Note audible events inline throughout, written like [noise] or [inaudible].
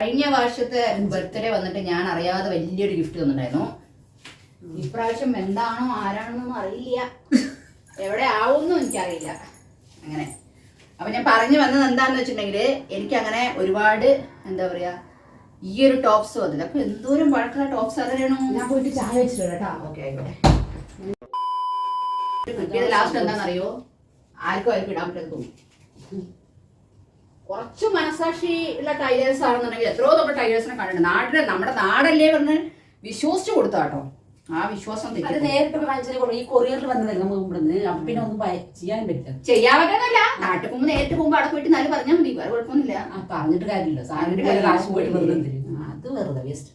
കഴിഞ്ഞ വർഷത്തെ ബർത്ത്ഡേ വന്നിട്ട് ഞാൻ അറിയാതെ വലിയൊരു ഗിഫ്റ്റ് തന്നിട്ടുണ്ടായിരുന്നു. ഇപ്രാവശ്യം എന്താണോ ആരാണെന്നൊന്നും അറിയില്ല. എവിടെ ആവുമെന്നും എനിക്കറിയില്ല. അങ്ങനെ. അപ്പൊ ഞാൻ പറഞ്ഞു വന്നത് എന്താന്ന് വെച്ചിട്ടുണ്ടെങ്കിൽ എനിക്ക് അങ്ങനെ ഒരുപാട് എന്താ പറയാ ഈ ഒരു ടോപ്സ് വന്നില്ല. അപ്പൊ എന്തോരം പഴക്കമുള്ള ടോപ്സ് അതറിയണോ ഞാൻ പോയിട്ട് ചായ വെച്ചിട്ടുണ്ടോ കേട്ടാ. ഓക്കെ ആയിക്കോട്ടെ. കിട്ടിയത് ലാസ്റ്റ് എന്താണെന്നറിയോ? ആർക്കും ആർക്കും ഇടാൻ പറ്റും തോന്നും കുറച്ച് മനസാക്ഷി ഉള്ള ടൈലേഴ്സ് ആണെന്നുണ്ടെങ്കിൽ എത്രയോ നമ്മൾ ടൈലേഴ്സിനെ കണ്ടിട്ടുണ്ട്. നാടിനെ നമ്മുടെ നാടല്ലേ പറഞ്ഞ് വിശ്വസിച്ച് കൊടുത്താട്ടോ. ആ വിശ്വാസം അത് നേരിട്ട് വാങ്ങിച്ചത് ഈ കൊറിയറിൽ വന്നതല്ലേ നമുക്ക് ഇവിടുന്ന്? അപ്പൊ പിന്നെ ഒന്നും ചെയ്യാൻ പറ്റില്ല. ചെയ്യാൻ പറ്റുന്നില്ല നാട്ടിൽ പോകുമ്പോൾ നേരിട്ട് പോകുമ്പോൾ അവിടെ പോയിട്ട് നല്ല പറഞ്ഞാൽ മതി. വേറെ കുഴപ്പമൊന്നുമില്ല. ആ പറഞ്ഞിട്ട് കാര്യമില്ല. കയ്യിൽ കാശ്. പോയിട്ട് വെറുതെ അത് വെറുതെ വേസ്റ്റ്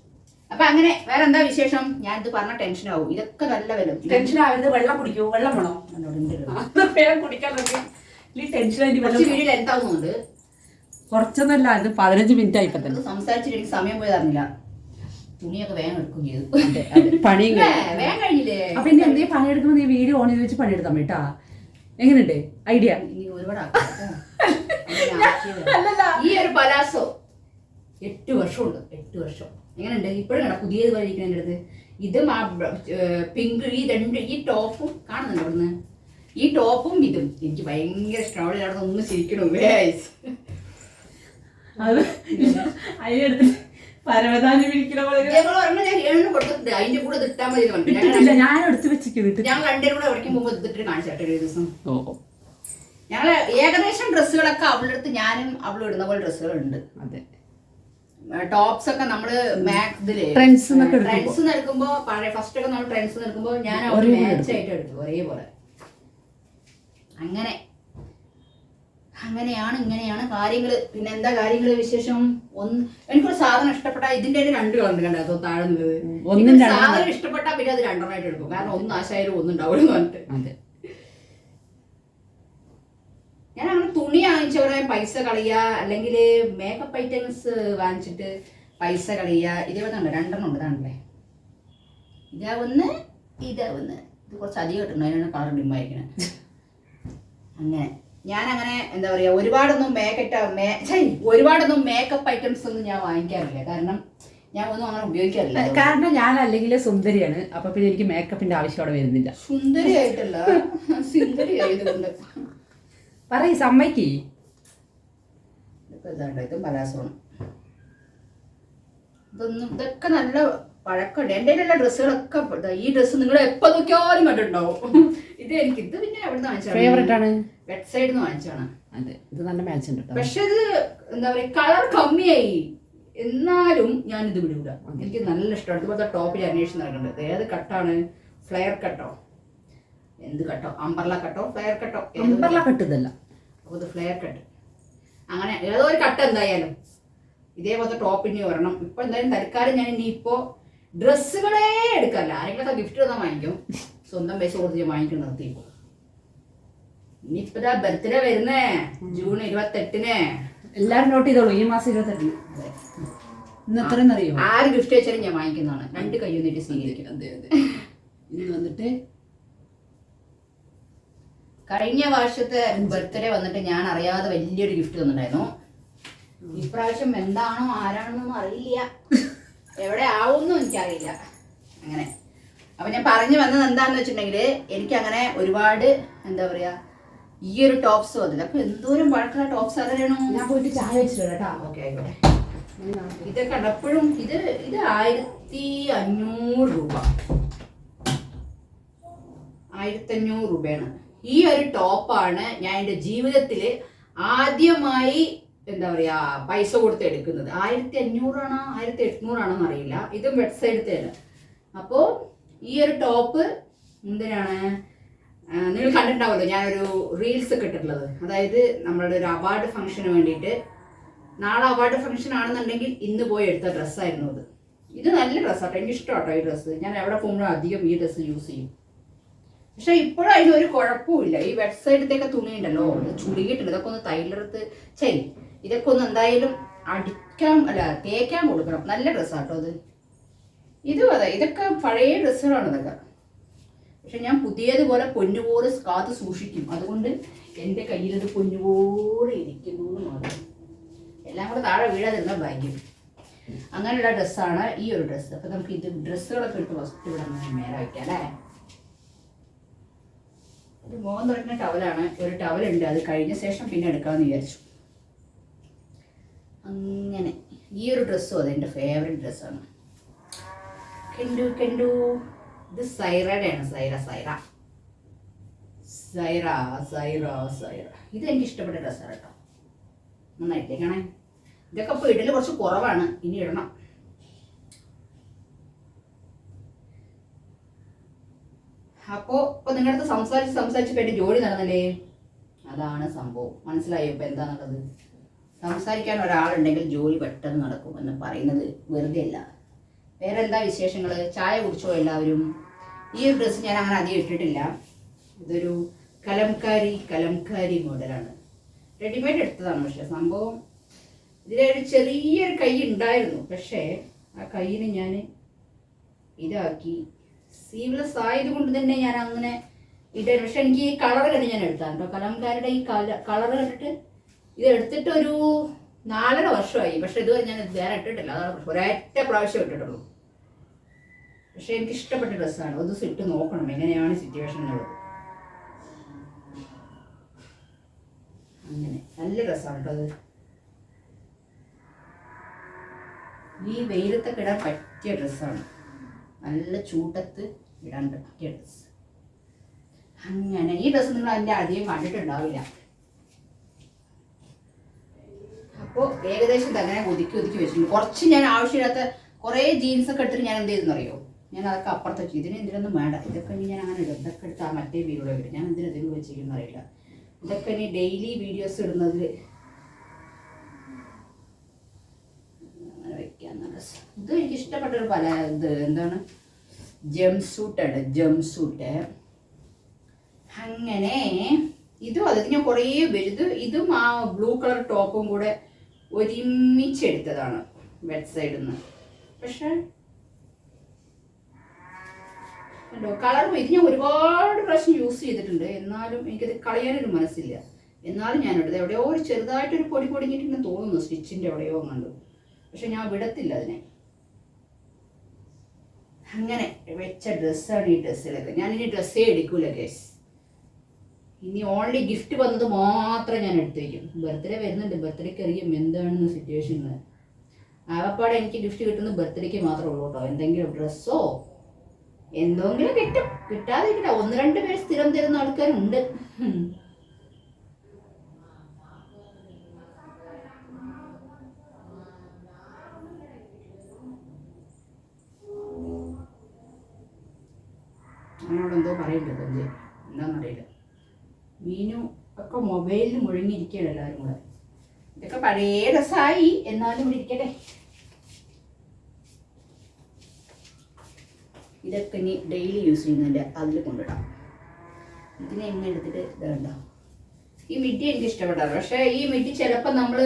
അപ്പൊ അങ്ങനെ വേറെ എന്താ വിശേഷം? ഞാൻ ഇത് പറഞ്ഞ ടെൻഷൻ ആവും. ഇതൊക്കെ നല്ല വരും ടെൻഷൻ ആവരുത്. വെള്ളം കുടിക്കൂ വെള്ളം വേണോ? വേഗം കുടിക്കാൻ ടെൻഷൻ വീട്ടിൽ കുറച്ച് വെള്ളം വീഡിയോ ലെങ്ത് ആവുന്നുണ്ട് കുറച്ചൊന്നല്ല ഇത് പതിനഞ്ച് മിനിറ്റ് ആയിപ്പോ തന്നെ. സംസാരിച്ചിട്ട് എനിക്ക് സമയം പോയി തന്നില്ല തുണിയൊക്കെ വേഗം എടുക്കും ചെയ്തു. അതെ, അതെ. പണിയും അല്ലേ? കഴിഞ്ഞു. വേഗം കഴിഞ്ഞില്ലേ? അപ്പൊ ഇനി എന്തേ പണിയെടുക്കുമ്പോ നീ വീഡിയോ ഓൺ ചെയ്ത് വെച്ച് പണിയെടുത്താൽ കേട്ടാ. എങ്ങനെയുണ്ട്? ഐഡിയ. ഈ ഒരു പലാസോ എട്ട് വർഷമുണ്ട് എട്ട് വർഷം. എങ്ങനെയുണ്ട്? ഇപ്പോഴും കണ്ട? പുതിയത് എന്റെ അടുത്ത്. ഇതും ആ പിങ്ക് ഈ രണ്ട് ഈ ടോപ്പും കാണുന്നുണ്ട് അവിടുന്ന്? ഈ ടോപ്പും ഇതും. എനിക്ക് ഭയങ്കര ഇഷ്ടമാണ്. അവിടെ ഒന്ന് ചിരിക്കണു. Guys. അത് അതിനെടുത്ത് പരവതാനി വിളിക്കണ പോലെ ഞങ്ങൾ ഒരെണ്ണം ഞാൻ ഏഴിന് കൊടുത്തിട്ടുണ്ട്. അതിന്റെ കൂടെ ഇത് ഇട്ടാൽ മതി എന്ന് പറഞ്ഞു. ഞങ്ങൾ ഇല്ല ഞാൻ എടുത്ത് വെച്ചിട്ട് ഞങ്ങൾ രണ്ടുപേരും കൂടെ എവിടേക്കും മുമ്പ് ഇതിട്ടിട്ട് കാണിച്ചാട്ടെ ഒരു ദിവസം. ഓ ഞങ്ങൾ ഏകദേശം ഡ്രസ്സുകളൊക്കെ അവളുടെ അടുത്ത് ഞാനും അവളും ഇടുന്ന പോലെ ഡ്രസ്സുകളുണ്ട്. അതെ. ടോപ്സ് ഒക്കെ നമ്മൾ മാക്സ് ഇതിൽ Trends എടുക്കുമ്പോ. ട്രെൻഡ്സ് എടുക്കുമ്പോ പഴയ ഫസ്റ്റ് ഒക്കെ നമ്മൾ ട്രെൻഡ്സ് എടുക്കുമ്പോ ഞാൻ അവൾ ഒരേപോലെ മാച്ച് ആയിട്ട് എടുത്തു ഒരേപോലെ. അങ്ങനെ. അങ്ങനെയാണ് ഇങ്ങനെയാണ് കാര്യങ്ങൾ പിന്നെ എന്താ കാര്യങ്ങൾ വിശേഷം? ഒന്ന് എനിക്കൊരു സാധനം ഇഷ്ടപ്പെട്ട ഇതിന്റെ ഒരു രണ്ട് കളർ കണ്ടോ? താഴെ ഒന്നും സാധനം ഇഷ്ടപ്പെട്ടാ പിന്നെ അത് രണ്ടെണ്ണമായിട്ട് എടുക്കും. കാരണം ഒന്ന് ആശായാലും ഒന്നും ഉണ്ടാവില്ല പറഞ്ഞിട്ട്. ഞാൻ അങ്ങനെ തുണി വാങ്ങിച്ചവരെ പൈസ കളയുക അല്ലെങ്കിൽ മേക്കപ്പ് ഐറ്റംസ് വാങ്ങിച്ചിട്ട് പൈസ കളയുക ഇതേപോലെ ഉണ്ട് രണ്ടെണ്ണം ഉണ്ട് ഇതാണല്ലേ? ഇതാ ഒന്ന് ഇതാ ഒന്ന് ഇത് കുറച്ച് അധികം കിട്ടുന്നു അതിനാണ് കളർ ഡിമായിരിക്കണേ [laughs] അങ്ങനെ. ഞാൻ അങ്ങനെ എന്താ പറയാ ഒരുപാടൊന്നും മേക്കറ്റ മേ ഒരുപാടൊന്നും മേക്കപ്പ് ഐറ്റംസ് ഒന്നും ഞാൻ വാങ്ങിക്കാറില്ല. കാരണം ഞാൻ ഒന്നും അങ്ങനെ ഉപയോഗിക്കാറില്ല. കാരണം ഞാൻ അല്ലെങ്കിൽ സുന്ദരിയാണ്. അപ്പൊ പിന്നെ എനിക്ക് മേക്കപ്പിന്റെ ആവശ്യം അവിടെ വരുന്നില്ല. സുന്ദരിയായിട്ടല്ല സുന്ദരി ആയതുകൊണ്ട്. പറയ് സമ്മയ്ക്ക് ഇത് പലാസമാണ് ഇതൊന്നും ഇതൊക്കെ നല്ല പഴക്കമുണ്ട്. എന്റെ ഡ്രസ്സുകളൊക്കെ ഈ ഡ്രസ്സ് നിങ്ങൾ എപ്പോ നോക്കിയാലും കണ്ടിട്ടുണ്ടാവും. ഇത് എനിക്ക് ഇത് പിന്നെ എവിടെ ഫേവറേറ്റ് നിന്ന് ആണ്. വെബ് സൈഡിൽ നിന്ന് വാങ്ങിച്ചാണ് അതെ ഇത് നല്ല മാച്ച് ഉണ്ട് കേട്ടോ പക്ഷെ ഇത് എന്താ പറയുക കളർ കമ്മിയായി. എന്നാലും ഞാൻ ഇത് വിടൂല എനിക്ക് നല്ല ഇഷ്ടമാണ്. ഇതുപോലത്തെ ടോപ്പിൽ അന്വേഷിച്ച് നടക്കുന്നുണ്ട് ഏത് കട്ടാണ് ഫ്ലെയർ കട്ടോ എന്ത് കട്ടോ അമ്പർല കട്ടോ ഫ്ലെയർ കട്ടോ അമ്പർല കട്ട് ഇതല്ല. അപ്പോൾ ഇത് ഫ്ലെയർ കട്ട് അങ്ങനെ ഏതോ ഒരു കട്ട് എന്തായാലും. ഇതേപോലത്തെ ടോപ്പ് ഇനി വരണം ഇപ്പൊ എന്തായാലും തൽക്കാലം ഞാൻ ഇനി ഇപ്പോ ഡ്രസ്സുകളേ എടുക്കല്ല. ആരെങ്കിലൊക്കെ ഗിഫ്റ്റ് തന്നാൽ വാങ്ങിക്കും. സ്വന്തം പൈസ കൊടുത്ത് ഞാൻ വാങ്ങിക്കണം നിർത്തിപ്പോ ഇനിയിപ്പോ ബർത്ത്ഡേ വരുന്നേ. ജൂൺ ഇരുപത്തെട്ടിന്. എല്ലാരും നോട്ട് ചെയ്തോളൂ ഈ മാസം ഇരുപത്തെട്ടിന്. ഇന്ന് അറിയോ? ആര് ഗിഫ്റ്റ് വെച്ചാലും ഞാൻ വാങ്ങിക്കുന്നതാണ്. രണ്ട് കയ്യിൽ ഒന്നിട്ട് സ്വീകരിക്കും അതെ അതെ. ഇന്ന് വന്നിട്ട്? കഴിഞ്ഞ വർഷത്തെ ബർത്ത്ഡേ വന്നിട്ട് ഞാൻ അറിയാതെ വലിയൊരു ഗിഫ്റ്റ് തന്നിട്ടുണ്ടായിരുന്നു. ഇപ്രാവശ്യം എന്താണോ ആരാണെന്നൊന്നും അറിയില്ല. [laughs] എവിടെ ആവുമെന്നും എനിക്കറിയില്ല. അങ്ങനെ. അപ്പൊ ഞാൻ പറഞ്ഞു വന്നത് എന്താണെന്ന് വെച്ചിട്ടുണ്ടെങ്കിൽ എനിക്ക് അങ്ങനെ ഒരുപാട് എന്താ പറയാ ഈ ഒരു ടോപ്സ് വന്നില്ല. അപ്പൊ എന്തോരം പഴക്കമുള്ള ടോപ്സ് അതറിയണം ഞാൻ പോയിട്ട് ചായ വെച്ചിട്ട് കേട്ടാ ഓക്കെ ആയിക്കോട്ടെ. ഇത് കണ്ടപ്പോഴും ഇത് ഇത് ആയിരത്തി അഞ്ഞൂറ് രൂപ. ആയിരത്തി അഞ്ഞൂറ് രൂപയാണ്. ഈ ഒരു ടോപ്പാണ് ഞാൻ എന്റെ ജീവിതത്തിൽ ആദ്യമായി എന്താ പറയാ പൈസ കൊടുത്ത് എടുക്കുന്നത്. ആയിരത്തി അഞ്ഞൂറാണോ ആയിരത്തി എട്நൂറാണോ അറിയില്ല. ഇതും വെബ്സൈറ്റത്തേന് അപ്പോൾ ഈ ഒരു ടോപ്പ് എന്തിനാണ്? നിങ്ങൾ കണ്ടിട്ടുണ്ടാവുമല്ലോ ഞാനൊരു റീൽസ് ഒക്കെ ഇട്ടിട്ടുള്ളത്. അതായത് നമ്മളുടെ ഒരു അവാർഡ് ഫംഗ്ഷന് വേണ്ടിയിട്ട്. നാളെ അവാർഡ് ഫംഗ്ഷൻ ആണെന്നുണ്ടെങ്കിൽ ഇന്ന് പോയി എടുത്ത ഡ്രസ്സായിരുന്നു അത്. ഇത് നല്ല ഡ്രസ്സാട്ടോ എനിക്ക് ഇഷ്ടമാട്ടോ ഈ ഡ്രസ്സ് ഞാൻ എവിടെ പോകുമ്പോഴും അധികം ഈ ഡ്രസ്സ് യൂസ് ചെയ്യും. പക്ഷെ ഇപ്പോഴും ഒരു കുഴപ്പമില്ല ഈ വെബ്സൈറ്റത്തേക്ക് തുണി ഉണ്ടല്ലോ ഇത് ചുരുങ്ങിയിട്ടുണ്ട്. ഇതൊക്കെ ഒന്ന് തൈലെടുത്ത് ശരി ഇതൊക്കെ ഒന്ന് എന്തായാലും അടിക്കാൻ അല്ല തേക്കാൻ കൊടുക്കണം. നല്ല ഡ്രസ്സാട്ടോ അത്. ഇതും അതെ ഇതൊക്കെ പഴയ ഡ്രസ്സുകളാണ് ഇതൊക്കെ. പക്ഷെ ഞാൻ പുതിയതുപോലെ പൊന്നുപോലെ കാത്ത് സൂക്ഷിക്കും. അതുകൊണ്ട് എന്റെ കയ്യിലത് പൊന്നുപോലെ ഇരിക്കുന്നു എന്ന് മാത്രം. എല്ലാം കൂടെ താഴെ വീഴാതിരുന്ന ഭാഗ്യം. അങ്ങനെയുള്ള ഡ്രസ്സാണ് ഈ ഒരു ഡ്രസ്സ്. അപ്പം നമുക്ക് ഇത് ഡ്രസ്സുകളൊക്കെ എടുത്ത് ഫസ്റ്റ് ഇവിടെ മേലെ വയ്ക്കാം അല്ലേ? ഇത് മോഹം തുടങ്ങുന്ന ടവലാണ്. ഒരു ടവലുണ്ട്. അത് കഴിഞ്ഞ ശേഷം പിന്നെ എടുക്കാമെന്ന് വിചാരിച്ചു. അങ്ങനെ. ഈ ഒരു ഡ്രസ്സും അത് എന്റെ ഫേവറേറ്റ് ഡ്രസ്സാണ്. കെണ്ടു കെണ്ടു ഇത് സൈറയുടെയാണ് സൈറ സൈറ സൈറ സൈറ സൈറ ഇത് എനിക്ക് ഇഷ്ടപ്പെട്ട ഡ്രസ്സാണ് കേട്ടോ. നന്നായിട്ടേക്കണേ ഇതൊക്കെ ഇപ്പോൾ ഇടൽ കുറച്ച് കുറവാണ്. ഇനി ഇടണം. അപ്പോൾ ഇപ്പോൾ നിങ്ങളുടെ അടുത്ത് സംസാരിച്ച് സംസാരിച്ച് എന്റെ ജോലി നടന്നില്ലേ? അതാണ് സംഭവം. മനസ്സിലായോ ഇപ്പം എന്താണുള്ളത് സംസാരിക്കാൻ ഒരാളുണ്ടെങ്കിൽ ജോലി പെട്ടെന്ന് നടക്കും എന്ന് പറയുന്നത് വെറുതെ അല്ല വേറെ എന്താ വിശേഷങ്ങൾ ചായ കുടിച്ചോ എല്ലാവരും? ഈ ഒരു ഡ്രസ്സ് ഞാൻ അങ്ങനെ അധികം ഇട്ടിട്ടില്ല. ഇതൊരു കലംകാരി കലംകാരി മോഡലാണ്. റെഡിമെയ്ഡ് എടുത്തതാണ് പക്ഷെ സംഭവം ഇതിലൊരു ചെറിയൊരു കൈ ഉണ്ടായിരുന്നു. പക്ഷേ ആ കൈയിന് ഞാൻ ഇതാക്കി. സീവ്ലെസ് ആയതുകൊണ്ട് തന്നെ ഞാൻ അങ്ങനെ ഇടാൻ പക്ഷെ എനിക്ക് ഈ കളർ കണ്ട് ഞാൻ എടുത്താണ് കേട്ടോ കലംകാരുടെ ഈ കളർ കണ്ടിട്ട് ഇത് എടുത്തിട്ട് ഒരു നാലര വർഷമായി. പക്ഷെ ഇതുവരെ ഞാൻ വേറെ ഇട്ടിട്ടില്ല. അതാണ്. ഒരൊറ്റ പ്രാവശ്യം ഇട്ടിട്ടുള്ളൂ. പക്ഷെ എനിക്ക് ഇഷ്ടപ്പെട്ട ഡ്രസ്സാണ്. ഒരു ദിവസം ഇട്ട് നോക്കണം. എങ്ങനെയാണ് സിറ്റുവേഷൻ എന്നുള്ളത്. അങ്ങനെ. നല്ല ഡ്രസ്സാണ് കേട്ടോ അത്. ഈ വെയിലത്തൊക്കെ ഇടാൻ പറ്റിയ ഡ്രസ്സാണ്. നല്ല ചൂട്ടത്ത് ഇടാൻ പറ്റിയ ഡ്രസ്സ്. അങ്ങനെ. ഈ ഡ്രസ്സ് നിങ്ങൾ അതിന്റെ അധികം കണ്ടിട്ടുണ്ടാവില്ല. അപ്പോൾ ഏകദേശം അങ്ങനെ ഒതുക്കി ഒതുക്കി വെച്ചിട്ടുണ്ട്. കുറച്ച് ഞാൻ ആവശ്യമില്ലാത്ത കുറേ ജീൻസ് ഒക്കെ എടുത്തിട്ട് ഞാൻ എന്ത് ചെയ്തെന്ന് അറിയോ? ഞാൻ അതൊക്കെ അപ്പുറത്ത് വെച്ചു. ഇതിന് എന്തിനൊന്നും വേണ്ട. ഇതൊക്കെ ഇനി ഞാൻ അങ്ങനെ ഇടും. ഇതൊക്കെ എടുത്ത് ആ മറ്റേ വീഡിയോ ഇടും. ഞാൻ എന്തിനും വെച്ചിരിക്കുന്ന അറിയില്ല. ഇതൊക്കെ ഇനി ഡെയിലി വീഡിയോസ് ഇടുന്നതിൽ ഇത് എനിക്ക് ഇഷ്ടപ്പെട്ട ഒരു പല ഇത് എന്താണ്? ജം സൂട്ടാണ് ജം സൂട്ട് അങ്ങനെ. ഇതും അതിന് കുറേ വലുത്. ഇതും ആ ബ്ലൂ കളർ ടോപ്പും കൂടെ ഒരുമിച്ചെടുത്തതാണ് ബെഡ് സൈഡിൽ നിന്ന് പക്ഷെ കണ്ടോ കളർ ഇത് ഞാൻ ഒരുപാട് പ്രാവശ്യം യൂസ് ചെയ്തിട്ടുണ്ട്. എന്നാലും എനിക്കത് കളയാനൊരു മനസ്സില്ല. എന്നാലും എടുത്തത് എവിടെയോ ഒരു ചെറുതായിട്ടൊരു പൊടി പൊടിഞ്ഞിട്ടുണ്ടെന്ന് തോന്നുന്നു. സ്റ്റിച്ചിന്റെ എവിടെയോ കണ്ടു പക്ഷെ ഞാൻ വിടത്തില്ല അതിനെ. അങ്ങനെ വെച്ച ഡ്രസ്സാണ് ഈ ഡ്രസ്സിലൊക്കെ ഞാൻ ഇനി ഡ്രസ്സേ എടുക്കൂല ഗേസ് ഇനി ഓൺലി ഗിഫ്റ്റ് വന്നത് മാത്രം ഞാൻ എടുത്തു വയ്ക്കും ബർത്ത്ഡേ വരുന്നുണ്ട്. ബർത്ത്ഡേക്ക് അറിയാം എന്താണെന്ന് സിറ്റുവേഷൻ ആകപ്പാടെ എനിക്ക് ഗിഫ്റ്റ് കിട്ടുന്നത് ബർത്ത്ഡേക്ക് മാത്രമേ ഉള്ളൂ കേട്ടോ. എന്തെങ്കിലും ഡ്രസ്സോ എന്തെങ്കിലും കിട്ടും. കിട്ടാതെ കിട്ടില്ല ഒന്ന് രണ്ട് പേര് സ്ഥിരം തരുന്ന ആൾക്കാരുണ്ട്. അവനോട് എന്തോ എന്താണെന്നറിയില്ല മീനു ഒക്കെ മൊബൈലിൽ മുഴുങ്ങിയിരിക്കുകയാണ് എല്ലാവരും കൂടെ. ഇതൊക്കെ പഴയ രസമായി എന്നാലും ഇരിക്കട്ടെ. ഇതൊക്കെ ഇനി ഡെയിലി യൂസ് ചെയ്യുന്നതിന്റെ അതിൽ കൊണ്ടിടാം ഇതിനെ എങ്ങനെ എടുത്തിട്ട് ഇതണ്ട? ഈ മിഡി എനിക്ക് ഇഷ്ടപ്പെട്ടാറ് പക്ഷേ ഈ മിഡി ചിലപ്പോൾ നമ്മൾ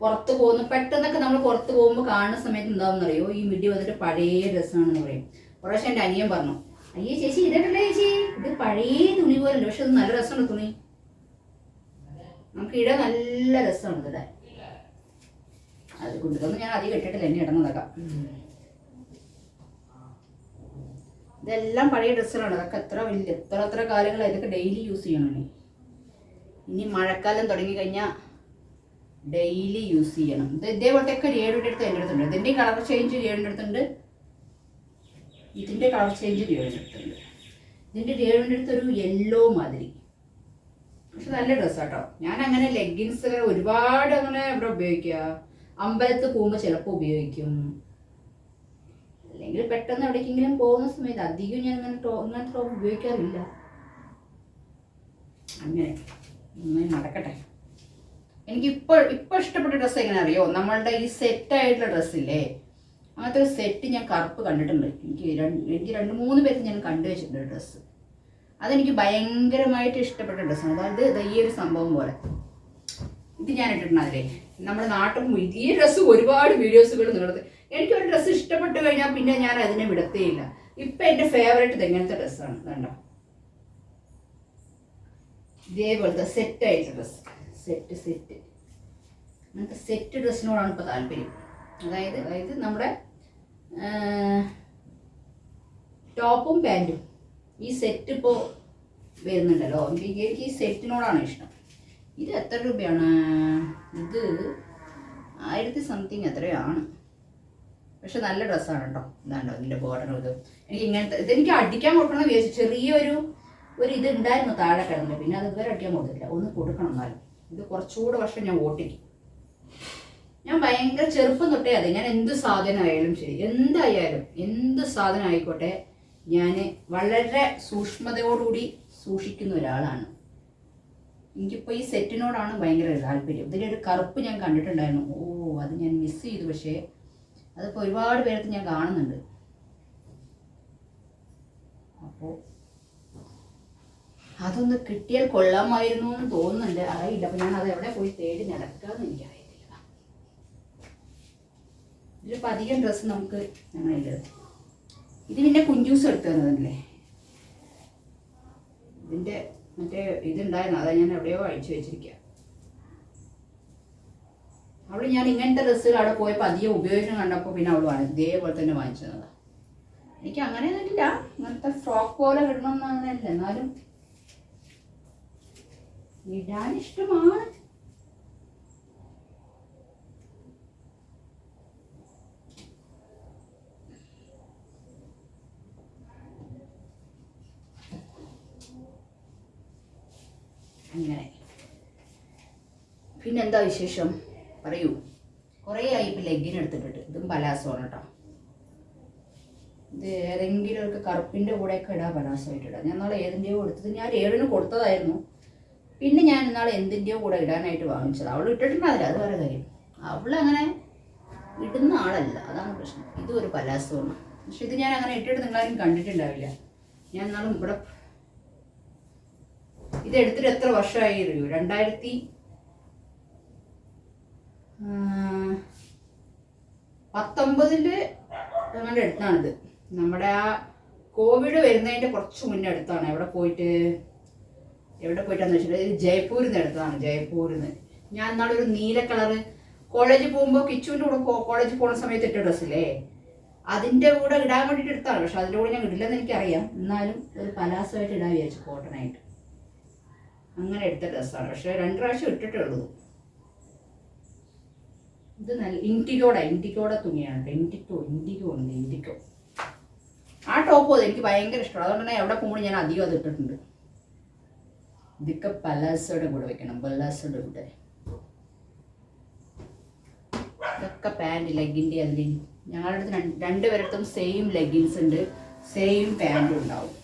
പുറത്ത് പോകുന്നു പെട്ടെന്നൊക്കെ നമ്മൾ പുറത്ത് പോകുമ്പോൾ കാണുന്ന സമയത്ത് എന്താണെന്ന് അറിയോ? ഈ മിഡി വന്നിട്ട് പഴയ ഡ്രസ്സാണെന്ന് പറയും. പ്രാവശ്യം എന്റെ അനിയൻ പറഞ്ഞു അയ്യേ ചേച്ചി ഇതല്ലേ ചേച്ചി. ഇത് പഴയ തുണി പോലെ പക്ഷെ ഇത് നല്ല രസമുണ്ട് തുണി. നമുക്ക് ഇട നല്ല രസമാണ് ഇതിടാൻ അത് കൊണ്ട് ഞാൻ അധികം ഇട്ടിട്ടില്ല എന്നെ ഇടുന്നതൊക്കെ ഇതെല്ലാം പഴയ ഡ്രസ്സുകളാണ് അതൊക്കെ എത്ര വലിയ എത്ര എത്ര കാര്യങ്ങൾ ഇതൊക്കെ ഡെയിലി യൂസ് ചെയ്യണം ഇനി. ഇനി മഴക്കാലം തുടങ്ങി കഴിഞ്ഞാൽ ഡെയിലി യൂസ് ചെയ്യണം. ഇത് ഇതേപോലത്തെ ഒക്കെ രേഡിയുടെ അടുത്ത് എന്റെ അടുത്തുണ്ട്. ഇതിന്റെ കളർ ചേഞ്ച് രേഡിന്റെ അടുത്തുണ്ട് ഇതിന്റെ കളർ ചേഞ്ച് രേഡിന്റെ അടുത്തുണ്ട് ഇതിന്റെ രേഡിന്റെ അടുത്തൊരു യെല്ലോ മാതിരി. പക്ഷെ നല്ല ഡ്രസ്സാട്ടോ. ഞാൻ അങ്ങനെ ലെഗിൻസ് ഒരുപാട് അങ്ങനെ ഇവിടെ ഉപയോഗിക്കുക. അമ്പലത്ത് പോകുമ്പോൾ ചിലപ്പോൾ ഉപയോഗിക്കും. അല്ലെങ്കിൽ പെട്ടെന്ന് എവിടേക്കെങ്കിലും പോകുന്ന സമയത്ത് അധികം ഞാൻ അങ്ങനെ ടോ ഇങ്ങനത്തെ ടോപ്പ് ഉപയോഗിക്കാറില്ല. അങ്ങനെ. നടക്കട്ടെ. എനിക്ക് ഇപ്പോൾ ഇപ്പോൾ ഇഷ്ടപ്പെട്ട ഡ്രസ്സ് എങ്ങനെ അറിയോ? നമ്മളുടെ ഈ സെറ്റായിട്ടുള്ള ഡ്രസ്സില്ലേ അങ്ങനത്തെ ഒരു സെറ്റ് ഞാൻ കറുപ്പ് കണ്ടിട്ടുണ്ട്. എനിക്ക് രണ്ട് എനിക്ക് രണ്ട് മൂന്ന് പേര് ഞാൻ കണ്ടു വെച്ചിട്ടുണ്ട് ഡ്രസ്സ് അതെനിക്ക് ഭയങ്കരമായിട്ട് ഇഷ്ടപ്പെട്ട ഡ്രസ്സാണ് അതായത് ഈ ഒരു സംഭവം പോലെ. ഇത് ഞാൻ ഇട്ടിട്ടുണ്ട് അതിലേ. നമ്മുടെ നാട്ടിൽ ഈ ഡ്രസ്സ് ഒരുപാട് വീഡിയോസുകൾ നിങ്ങളത് എനിക്ക് ഒരു ഡ്രസ്സ് ഇഷ്ടപ്പെട്ടു കഴിഞ്ഞാൽ പിന്നെ ഞാൻ അതിനെ വിടത്തേയില്ല. ഇപ്പം എന്റെ ഫേവറേറ്റ് ഇത് എങ്ങനത്തെ ഡ്രസ്സാണ് കണ്ടോ? ഇതേപോലത്തെ സെറ്റ് ആയിട്ട് ഡ്രസ്സ് സെറ്റ് സെറ്റ് അങ്ങനത്തെ സെറ്റ് ഡ്രസ്സിനോടാണ് ഇപ്പോൾ താല്പര്യം. അതായത് അതായത് നമ്മുടെ ടോപ്പും പാന്റും ഈ സെറ്റ് ഇപ്പോൾ വരുന്നുണ്ടല്ലോ. എനിക്ക് ഈ സെറ്റിനോടാണ് ഇഷ്ടം. ഇത് എത്ര രൂപയാണ്? ഇത് ആയിരത്തി സംതിങ് എത്രയാണ്? പക്ഷെ നല്ല ഡ്രസ്സാണ് കേട്ടോ ഇതാണ്ടോ ഇതിന്റെ ബോർഡർ ഇത് എനിക്ക് ഇങ്ങനത്തെ ഇതെനിക്ക് അടിക്കാൻ കൊടുക്കണം വിചാരിച്ചു. ചെറിയൊരു ഒരു ഇത് ഉണ്ടായിരുന്നു താഴെ കിടന്നു പിന്നെ അത് ഇതുവരെ അടിക്കാൻ കൊടുത്തില്ല ഒന്ന് കൊടുക്കണം എന്നാലും. ഇത് കുറച്ചുകൂടെ വർഷം ഞാൻ ഓട്ടിക്കും. ഞാൻ ഭയങ്കര ചെറുപ്പം തൊട്ടേ അതെ. ഞാൻ എന്ത് സാധനമായാലും ശരി. എന്തായാലും എന്ത് സാധനം ആയിക്കോട്ടെ. ഞാൻ വളരെ സൂക്ഷ്മതയോടുകൂടി സൂക്ഷിക്കുന്ന ഒരാളാണ്. എനിക്കിപ്പോൾ ഈ സെറ്റിനോടാണ് ഭയങ്കര താല്പര്യം. ഇതിലൊരു കറുപ്പ് ഞാൻ കണ്ടിട്ടുണ്ടായിരുന്നു. ഓ അത് ഞാൻ മിസ് ചെയ്തു. പക്ഷേ അതിപ്പോൾ ഒരുപാട് പേരത്ത് ഞാൻ കാണുന്നുണ്ട്. അപ്പോൾ അതൊന്ന് കിട്ടിയാൽ കൊള്ളാമായിരുന്നു എന്ന് തോന്നുന്നുണ്ട്. അറിയില്ല. അപ്പം ഞാൻ അത് എവിടെ പോയി തേടി നടക്കാമെന്ന് എനിക്കറിയത്തില്ല ഇതിലിപ്പോൾ അധികം ഡ്രസ്സ് നമുക്ക് ഞങ്ങളില്ല ഇത് പിന്നെ കുഞ്ചൂസ് എടുത്തു തന്നതല്ലേ? ഇതിന്റെ മറ്റേ ഇതുണ്ടായിരുന്നു അതാ ഞാൻ എവിടെയോ അഴിച്ചു വെച്ചിരിക്കുക അവൾ ഞാൻ ഇങ്ങനത്തെ ഡ്രസ്സുകൾ അവിടെ പോയപ്പോൾ അധികം ഉപയോഗിക്കണം കണ്ടപ്പോൾ പിന്നെ അവൾ വാങ്ങി ഇതേപോലെ തന്നെ വാങ്ങിച്ചു തന്നതാ എനിക്ക് അങ്ങനെ ഇല്ല ഇങ്ങനത്തെ ഫ്രോക്ക് പോലെ ഇടണം എന്നല്ല എന്നാലും ഇടാൻ ഇഷ്ടമാണ് അങ്ങനെ പിന്നെന്താ വിശേഷം? പറയൂ. കുറേ ആയി ഇപ്പം ലെഗിന് എടുത്തിട്ടിട്ട് ഇതും പലാസമാണ് കേട്ടോ ഇത് ഏതെങ്കിലും ഒക്കെ കറുപ്പിന്റെ കൂടെ ഒക്കെ പലാസമായിട്ട് ഇടാം ഞാൻ നാളെ ഏതിന്റെയോ എടുത്തത് ഞാൻ ഏഴിന് കൊടുത്തതായിരുന്നു. പിന്നെ ഞാൻ ഇന്നാളെ എന്തിന്റെയോ കൂടെ ഇടാനായിട്ട് വാങ്ങിച്ചത്. അവൾ ഇട്ടിട്ടുണ്ടാവില്ല അത് വേറെ കാര്യം. അവളങ്ങനെ ഇടുന്ന ആളല്ല. അതാണ് പ്രശ്നം. ഇതും ഒരു പലാസമാണ്. പക്ഷെ ഇത് ഞാൻ അങ്ങനെ ഇട്ടിട്ട് നിങ്ങളാരും കണ്ടിട്ടുണ്ടാവില്ല. ഞാൻ ഇന്നാളും ഇവിടെ ഇത് എടുത്തിട്ട് എത്ര വർഷമായി അറിയൂ? രണ്ടായിരത്തി ആ, നമ്മുടെ അടുത്താണിത്. നമ്മുടെ ആ കോവിഡ് വരുന്നതിന്റെ കുറച്ച് മുന്നേ അടുത്താണ്. എവിടെ പോയിട്ട്? എവിടെ പോയിട്ടാന്ന് വെച്ചിട്ടുണ്ടെങ്കിൽ ജയ്പൂരിൽ നിന്ന് എടുത്തതാണ് ജയ്പൂരിൽ നിന്ന് ഞാൻ നീല കളറ് കോളേജിൽ പോകുമ്പോൾ കിച്ചുവിന്റെ കൂടെ കോളേജിൽ പോകുന്ന സമയത്ത് ഇട്ട ഡ്രസ്സില്ലേ? അതിന്റെ കൂടെ ഇടാൻ വേണ്ടിയിട്ട് എടുത്താണ്. പക്ഷെ അതിന്റെ കൂടെ ഞാൻ ഇടില്ലെന്ന് എനിക്കറിയാം. എന്നാലും ഒരു പലാസമായിട്ട് ഇടാൻ വിചാരിച്ചു കോട്ടനായിട്ട് അങ്ങനെ എടുത്ത ഡ്രസ്സാണ്. പക്ഷെ രണ്ട് പ്രാവശ്യം ഇട്ടിട്ടേ ഉള്ളൂ. ഇത് നല്ല ഇൻഡിഗോടെ ഇന്റിക്കോടെ തുണിയാണ് ഇന്റിക്കോ ഇൻഡിഗോ ഉണ്ട് ഇന്റിക്കോ ആ ടോപ്പ് അത് എനിക്ക് ഭയങ്കര ഇഷ്ടമാണ്. അതുകൊണ്ട് തന്നെ എവിടെ പോകുമ്പോൾ ഞാൻ അധികം അത് ഇട്ടിട്ടുണ്ട്. ഇതൊക്കെ പലാസോടെ കൂടെ വെക്കണം. പലാസോടെ കൂടെ. ഇതൊക്കെ പാന്റ് ലെഗിന്റെ അതിൽ ഞങ്ങളുടെ അടുത്ത് രണ്ട് രണ്ടുപേരത്തും സെയിം ലെഗിൻസ് ഉണ്ട്. സെയിം പാന്റും ഉണ്ടാവും.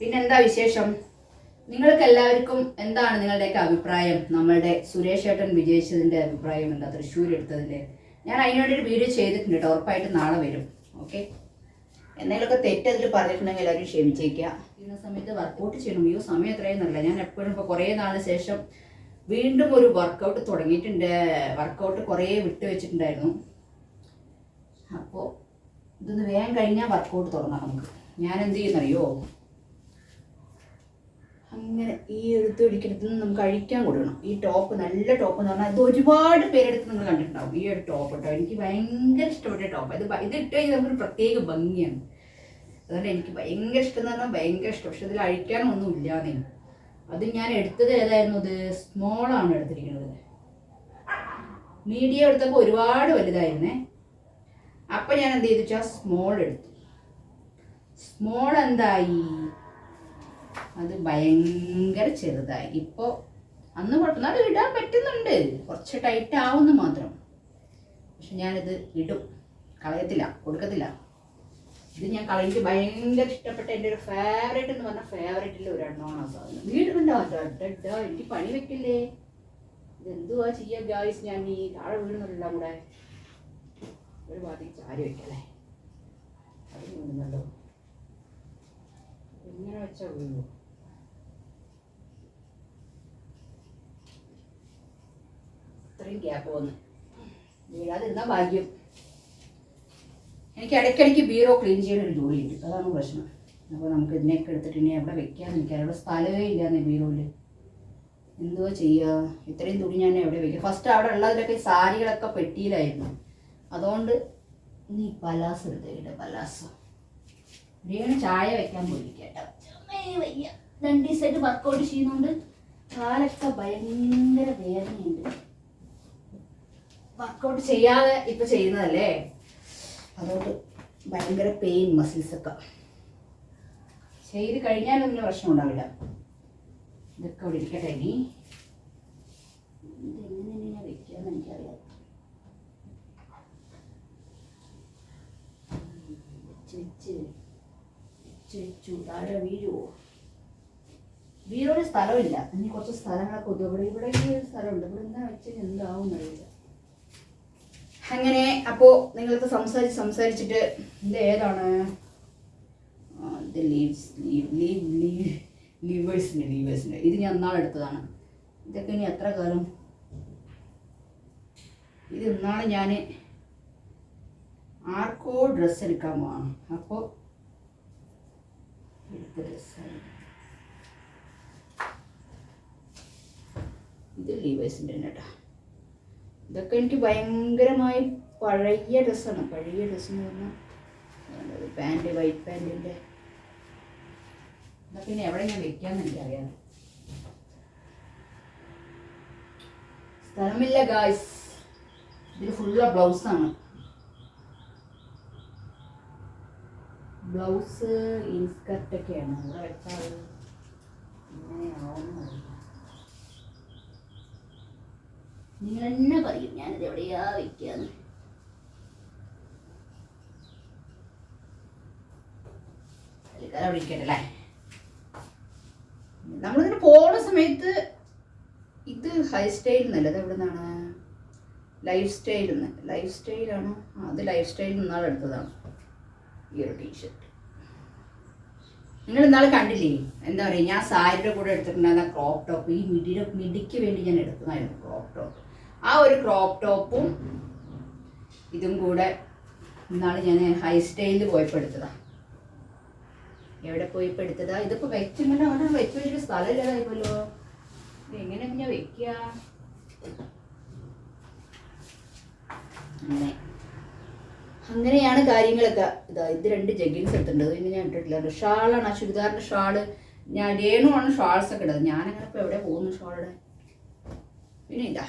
പിന്നെന്താ വിശേഷം? നിങ്ങൾക്ക് എല്ലാവർക്കും എന്താണ് നിങ്ങളുടെയൊക്കെ അഭിപ്രായം? നമ്മളുടെ സുരേഷ് ഏട്ടൻ വിജയിച്ചതിന്റെ അഭിപ്രായം എന്താ? തൃശ്ശൂർ എടുത്തതിന്റെ ഞാൻ അതിനുവേണ്ടി ഒരു വീഡിയോ ചെയ്തിട്ടുണ്ട് കേട്ടോ ഉറപ്പായിട്ട് നാളെ വരും. ഓക്കെ? എന്തെങ്കിലുമൊക്കെ തെറ്റതിൽ പറഞ്ഞിട്ടുണ്ടെങ്കിൽ എല്ലാവരും ക്ഷമിച്ചേക്കുക. ഇന്ന സമയത്ത് വർക്കൗട്ട് ചെയ്യണം. അയ്യോ സമയം എത്രയും നല്ല ഞാൻ എപ്പോഴും ഇപ്പോൾ കുറേ നാളിന് ശേഷം വീണ്ടും ഒരു വർക്കൗട്ട് തുടങ്ങിയിട്ടുണ്ട്. വർക്കൗട്ട് കുറേ വിട്ടു വെച്ചിട്ടുണ്ടായിരുന്നു. അപ്പോൾ ഇതൊന്ന് വേഗം കഴിഞ്ഞാൽ വർക്കൗട്ട് തുടങ്ങാം നമുക്ക്. ഞാൻ എന്ത് ചെയ്യുന്നറിയോ? അങ്ങനെ ഈ എടുത്ത് പിടിക്കരുത് നമുക്ക് അഴിക്കാൻ കൊടുക്കണം ഈ ടോപ്പ് നല്ല ടോപ്പ് എന്ന് പറഞ്ഞാൽ ഇത് ഒരുപാട് പേരെടുത്ത് നിങ്ങൾ കണ്ടിട്ടുണ്ടാവും. ഈ ഒരു ടോപ്പ് കേട്ടോ എനിക്ക് ഭയങ്കര ഇഷ്ടപ്പെട്ട ടോപ്പ് ഇത് ഇത് ഇട്ട് കഴിഞ്ഞാൽ നമുക്കൊരു പ്രത്യേക ഭംഗിയാണ്. അതുകൊണ്ട് എനിക്ക് ഭയങ്കര ഇഷ്ടം എന്ന് പറഞ്ഞാൽ ഭയങ്കര ഇഷ്ടം. പക്ഷെ ഇതിൽ അഴിക്കാനൊന്നും ഇല്ലാതെ അത് ഞാൻ എടുത്തത് ഏതായിരുന്നു? ഇത് സ്മോളാണ് എടുത്തിരിക്കുന്നത്. മീഡിയം എടുത്തപ്പോൾ ഒരുപാട് വലുതായിരുന്നേ. അപ്പം ഞാൻ എന്ത് ചെയ്തു? വെച്ചാൽ സ്മോൾ എടുത്തു. സ്മോൾ എന്തായി? അത് ഭയങ്കര ചെറുതായി ഇപ്പോൾ അന്ന് കുഴപ്പമില്ല. അത് ഇടാൻ പറ്റുന്നുണ്ട്. കുറച്ച് ടൈറ്റ് ആവുന്നു മാത്രം. പക്ഷെ ഞാനിത് ഇടും. കളയത്തില്ല. കൊടുക്കത്തില്ല. ഇത് ഞാൻ കളയിട്ട് ഭയങ്കര ഇഷ്ടപ്പെട്ട എന്റെ ഒരു ഫേവറേറ്റ് എന്ന് പറഞ്ഞാൽ ഫേവറേറ്റിൽ ഒരെണ്ണമാണ് സാധനം വീടുണ്ടോ കണ്ടോ? എനിക്ക് പണി വെക്കില്ലേ? ഇതെന്തുവാ ചെയ്യാൻ ഗായ്സ് ഞാൻ ഈ താഴെ വീഴുന്നുള്ളൂ കൂടെ ഒരു ഭാഗത്തേക്ക് ചാരി വെക്കല്ലേ? അത് വീഴുന്നല്ലോ എങ്ങനെ വെച്ചാൽ വീഴുമോ ഇത്രയും ഗ്യാപ്പ് വന്നു. വീഴാതിരുന്ന ഭാഗ്യം. എനിക്ക് ഇടയ്ക്കിടയ്ക്ക് ബീറോ ക്ലീൻ ചെയ്യുന്ന ഒരു ജോലിയുണ്ട്. അതാണ് പ്രശ്നം. അപ്പോൾ നമുക്ക് ഇതിനെയൊക്കെ എടുത്തിട്ട് ഇനി എവിടെ വെക്കാന്ന് എനിക്ക് അവിടെ സ്ഥലമേ ഇല്ലാന്ന് ബീറോയിൽ എന്തോ ചെയ്യുക ഇത്രയും തുണി ഞാൻ എവിടെ വെക്കും? ഫസ്റ്റ് അവിടെ ഉള്ളതിലൊക്കെ സാരികളൊക്കെ പെട്ടിയിലായിരുന്നു. അതുകൊണ്ട് നീ പലാസ് എടുത്തേക്കിട്ട് പലാസ്. വേണം ചായ വെക്കാൻ പോയി വയ്യ. രണ്ട് ദിവസമായിട്ട് വർക്കൗട്ട് ചെയ്യുന്നതുകൊണ്ട് കാലൊക്കെ ഭയങ്കര വേദനയുണ്ട്. വർക്കൗട്ട് ചെയ്യാതെ ഇപ്പൊ ചെയ്യുന്നതല്ലേ? അതുകൊണ്ട് ഭയങ്കര പെയിൻ മസിൽസ് ഒക്കെ. ചെയ്ത് കഴിഞ്ഞാലൊന്നും പ്രശ്നം ഉണ്ടാവില്ല. ഇതൊക്കെ അവിടെ ഇരിക്കട്ടെ ഇനി. ഇതെങ്ങനെ ഞാൻ വെക്കാന്ന് എനിക്കറിയാം. വെച്ച് വെച്ച് വെച്ച് വെച്ചു താഴെ വീഴുവോ? വീടൊരു സ്ഥലമില്ല. ഇനി കുറച്ച് സ്ഥലങ്ങളൊക്കെ ഒതുക്കും ഇവിടെ ഇവിടെ ഈ ഒരു സ്ഥലമുണ്ട്. ഇവിടെ എന്താ വെച്ചാൽ എന്താവും അറിയില്ല അങ്ങനെ അപ്പോ നിങ്ങൾക്ക് സംസാരിച്ച് സംസാരിച്ചിട്ട് ഇത് ഏതാണ്? ഇത് ലീവ്സ് ലീവ് ലീവ് ഇത് ഞാൻ നാളെ എടുത്തതാണ്. ഇതൊക്കെ ഇനി എത്ര കാലം? ഇത് ഇന്നാളെ ഞാൻ ആർക്കോ ഡ്രസ്സ് എടുക്കാൻ പോവാണ്. ഡ്രസ്സാണ് ഇത് ലീവേഴ്സിന്റെ തന്നെ കേട്ടോ ഇതൊക്കെ എനിക്ക് ഭയങ്കരമായി പഴയ ഡ്രസ്സാണ്. പഴയ ഡ്രസ്സ് എന്ന് പറഞ്ഞാൽ പാന്റ് വൈറ്റ് പാന്റിന്റെ എന്നാൽ പിന്നെ എവിടെ ഞാൻ വെക്കാന്ന് എനിക്കറിയാം. സ്ഥലമില്ല ഗായ്സ് ഇതിൽ ഫുള്ള ബ്ലൗസാണ് ബ്ലൗസ് ഇൻസ്കർട്ടൊക്കെയാണ് ഇവിടെ വെച്ചാൽ ഇങ്ങനെയാവുന്നു നിങ്ങൾ തന്നെ പറയും. ഞാനിത് എവിടെയാ അല്ലേ? നമ്മളിങ്ങനെ പോണ സമയത്ത് ഇത് ഹൈ സ്റ്റൈൽ എന്നല്ല അത് എവിടെ നിന്നാണ് ലൈഫ് സ്റ്റൈൽ എന്ന് ലൈഫ് സ്റ്റൈലാണോ അത് ലൈഫ് സ്റ്റൈൽ നിന്നാൾ എടുത്തതാണ്. ഈ ഒരു ടീഷർട്ട് നിങ്ങൾ ഇന്നാൾ കണ്ടില്ലേ? എന്താ പറയുക ഞാൻ സാരിയുടെ കൂടെ എടുത്തിട്ടുണ്ടായിരുന്ന ക്രോപ്പ് ടോപ്പ് ഈ മിഡിയുടെ മിഡിക്ക് വേണ്ടി ഞാൻ എടുക്കുന്നതായിരുന്നു ക്രോപ്പ് ടോപ്പ് ആ ഒരു ക്രോപ്പ് ടോപ്പും ഇതും കൂടെ ഇന്നാൾ ഞാൻ ഹൈ സ്റ്റൈലിൽ പോയപ്പോൾ എടുത്തതാ. എവിടെ പോയി എടുത്തതാ? ഇതിപ്പോ വെച്ചിങ്ങനെ അവിടെ വെച്ച് വെച്ചിട്ട് സ്ഥലമില്ലാതായിപ്പോലോ എങ്ങനെ ഞാൻ വെക്കുക അങ്ങനെ. അങ്ങനെയാണ് കാര്യങ്ങളൊക്കെ. ഇതാ ഇത് രണ്ട് ജഗ്ഗിൻസ് എടുത്തിട്ടുണ്ട്. പിന്നെ ഞാൻ ഇട്ടിട്ടില്ല. ഷാളാണ്. ആ ചുരിദാറിന്റെ ഷാൾ. ഞാൻ രേണുവാണ് ഷാൾസ് ഒക്കെ ഇടുന്നത്. ഞാനങ്ങനെ ഇപ്പോൾ എവിടെ പോകുന്നു ഷാളുടെ പിന്നെ ഇതാ.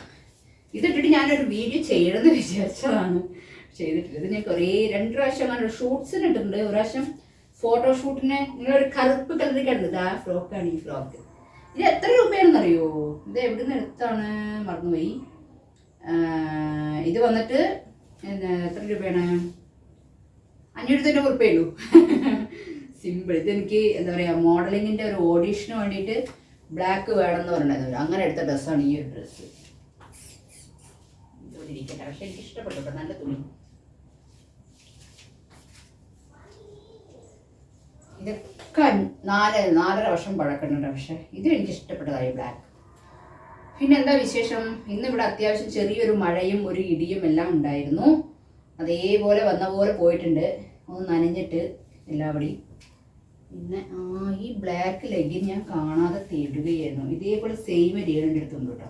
ഇതിട്ടിട്ട് ഞാനൊരു വീഡിയോ ചെയ്യണമെന്ന് വിചാരിച്ചതാണ്. ചെയ്തിട്ടില്ല. ഇത് ഞാൻ കുറേ രണ്ട് പ്രാവശ്യം അങ്ങനെ ഷൂട്ട്സിന് ഇട്ടിട്ടുണ്ട്. ഒരു പ്രാവശ്യം ഫോട്ടോഷൂട്ടിന് ഒരു കറുപ്പ് കളറിൽ കണ്ടത് ആ ഫ്രോക്കാണ് ഈ ഫ്രോക്ക്. ഇത് എത്ര രൂപയാണെന്നറിയോ? ഇത് എവിടെ നിന്ന് എടുത്താണ്? മറന്നുപോയി. ഇത് വന്നിട്ട് എത്ര രൂപയാണ്? അഞ്ഞൂറ്റി തൊണ്ണൂറ് റുപ്യേ ഉള്ളൂ സിമ്പിൾ ഇതെനിക്ക് എന്താ പറയുക മോഡലിങ്ങിന്റെ ഒരു ഓഡീഷന് വേണ്ടിയിട്ട് ബ്ലാക്ക് വേണമെന്ന് പറഞ്ഞത്. അങ്ങനെ എടുത്ത ഡ്രസ്സാണ് ഈ ഒരു ഡ്രസ്സ് ഇരിക്കട്ടെ പക്ഷെ എനിക്ക് ഇഷ്ടപ്പെട്ടു കേട്ടോ. നല്ല തുണി. ഇതൊക്കെ നാല് നാലര വർഷം പഴക്കുന്നുണ്ട് പക്ഷെ ഇത് എനിക്ക് ഇഷ്ടപ്പെട്ടതായി ബ്ലാക്ക് പിന്നെ എന്താ വിശേഷം? ഇന്ന് ഇവിടെ അത്യാവശ്യം ചെറിയൊരു മഴയും ഒരു ഇടിയും എല്ലാം ഉണ്ടായിരുന്നു. അതേപോലെ വന്ന പോലെ പോയിട്ടുണ്ട്. ഒന്ന് നനഞ്ഞിട്ട് എല്ലാവിടെയും പിന്നെ ആ ഈ ബ്ലാക്ക് ലെഗിൻ ഞാൻ കാണാതെ തേടുകയായിരുന്നു. ഇതേപോലെ സെയിം രേണിന്റെ അടുത്തുണ്ട് കേട്ടോ.